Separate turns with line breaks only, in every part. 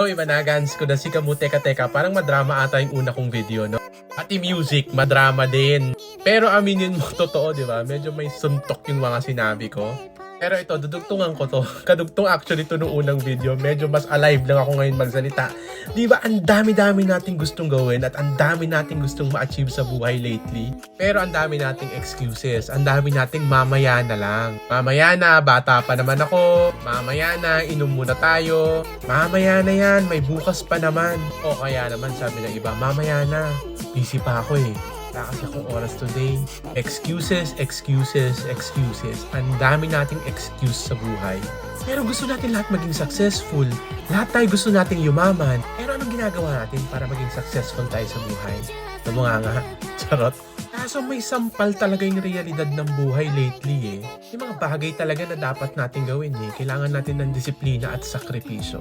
So, imanagans ko na si Kamu Teka Teka. Parang madrama ata yung una kong video, no? Pati music, madrama din. Pero aminin mo, totoo, di ba? Medyo may suntok yung mga sinabi ko. Pero ito, dudugtungan ko to. Kadugtong actually to nung unang video. Medyo mas alive lang ako ngayon magsalita. Di ba, ang dami-dami nating gustong gawin at ang dami nating gustong ma-achieve sa buhay lately. Pero ang dami nating excuses. Ang dami nating mamaya na lang. Mamaya na, bata pa naman ako. Mamaya na, inom muna tayo. Mamaya na yan, may bukas pa naman. O kaya naman sabi ng iba, mamaya na. Busy pa ako eh. Wala kasi akong oras today. Excuses, excuses, excuses. Ang dami nating excuse sa buhay. Pero gusto natin lahat maging successful. Lahat tayo gusto nating yumaman. Pero anong ginagawa natin para maging successful tayo sa buhay? Namunga nga. Charot. Kaso may sampal talaga yung realidad ng buhay lately eh. Yung mga bagay talaga na dapat natin gawin eh. Kailangan natin ng disiplina at sakripisyo.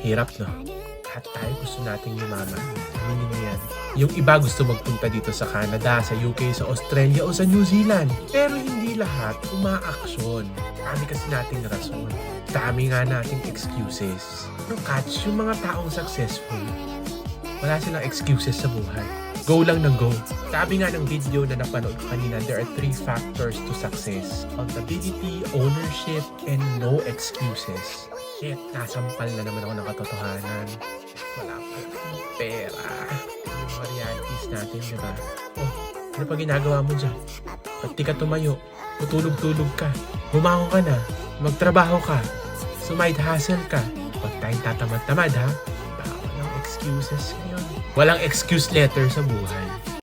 Hirap no? Lahat tayo gusto nating yumaman. Aminin niyo yan. Yung iba gusto magpunta dito sa Canada, sa UK, sa Australia o sa New Zealand. Pero hindi lahat umaaksyon. Dami kasi nating rason. Dami nga nating excuses. Pero catch, yung mga taong successful, wala silang excuses sa buhay. Go lang ng go. Sabi nga ng video na napanood ko kanina, there are three factors to success. Accountability, ownership, and no excuses. Shit, nasampal na naman ako ng katotohanan. Wala pa pera. Realities natin, di ba? Oh, ano pa ginagawa mo dyan? Ba't di ka tumayo? Tutulog-tulog ka. Bumangon ka na. Magtrabaho ka. Sumide hustle ka. Huwag tayong tatamad-tamad ha. Baka walang excuses ngayon. Walang excuse letter sa buhay.